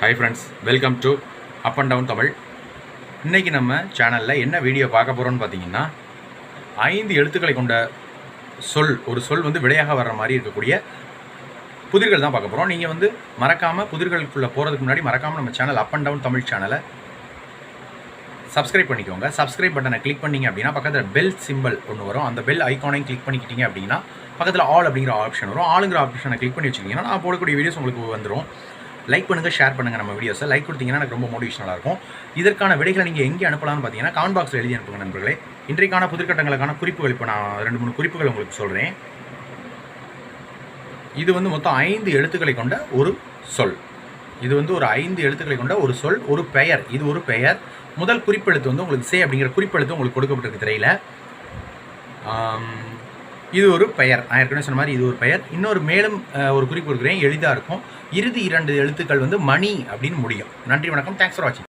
Hi friends welcome to up and down Tamil இன்றைக்கி நம்ம சேனலில் என்ன வீடியோ பார்க்க போகிறோம்னு பார்த்தீங்கன்னா ஐந்து எழுத்துக்களை கொண்ட சொல் ஒரு சொல் வந்து விடையாக வர்ற மாதிரி இருக்கக்கூடிய புதிர்கள் தான் பார்க்க போகிறோம் நீங்கள் வந்து மறக்காமல் புதிர்களுக்குள்ளே போகிறதுக்கு முன்னாடி மறக்காமல் நம்ம channel up and down Tamil சேனலை சப்ஸ்கிரைப் பண்ணிக்கோங்க. சப்ஸ்கிரைப் பட்டனை கிளிக் பண்ணீங்க அப்படின்னா பக்கத்தில் பெல் சிம்பிள் ஒன்று வரும். அந்த பெல் ஐக்கானையும் கிளிக் பண்ணிக்கிட்டீங்க அப்படின்னா பக்கத்தில் ஆல் அப்படிங்கிற ஆப்ஷன் வரும். ஆளுங்கிற ஆப்ஷனை கிளிக் பண்ணி வச்சுக்கிங்கன்னா நான் போடக்கூடிய வீடியோஸ் உங்களுக்கு வந்துடும் லைக் பண்ணுங்கள் ஷேர் பண்ணுங்கள் நம்ம வீடியோஸை லைக் கொடுத்தீங்கன்னா எனக்கு ரொம்ப மோட்டிவேஷனாக இருக்கும். இதற்கான விடைகளை நீங்கள் எங்கே அனுப்பலாம்னு பார்த்தீங்கன்னா காமெண்ட் பாக்ஸில் எழுதி அனுப்புங்க நண்பர்களே. இன்றைக்கான புதுக்கட்டங்களுக்கான குறிப்புகள் இப்போ நான் ரெண்டு மூணு குறிப்புகள் உங்களுக்கு சொல்கிறேன் இது வந்து மொத்தம் ஐந்து எழுத்துக்களை கொண்ட ஒரு சொல். இது வந்து ஒரு ஐந்து எழுத்துக்களை கொண்ட ஒரு சொல் ஒரு பெயர். இது ஒரு பெயர். முதல் குறிப்பெழுத்து வந்து உங்களுக்கு சே அப்படிங்கிற குறிப்பெழுத்து உங்களுக்கு கொடுக்கப்பட்டிருக்கு திரையில். இது ஒரு பெயர். நான் ஏற்கனவே சொன்ன மாதிரி இது ஒரு பெயர். இன்னொரு மேலும் ஒரு குறிப்பு கொடுக்குறேன். எளிதாக இருக்கும். இறுதி இரண்டு எழுத்துக்கள் வந்து மணி அப்படின்னு முடியும். நன்றி வணக்கம். தேங்க்ஸ் ஃபார் வாட்சிங்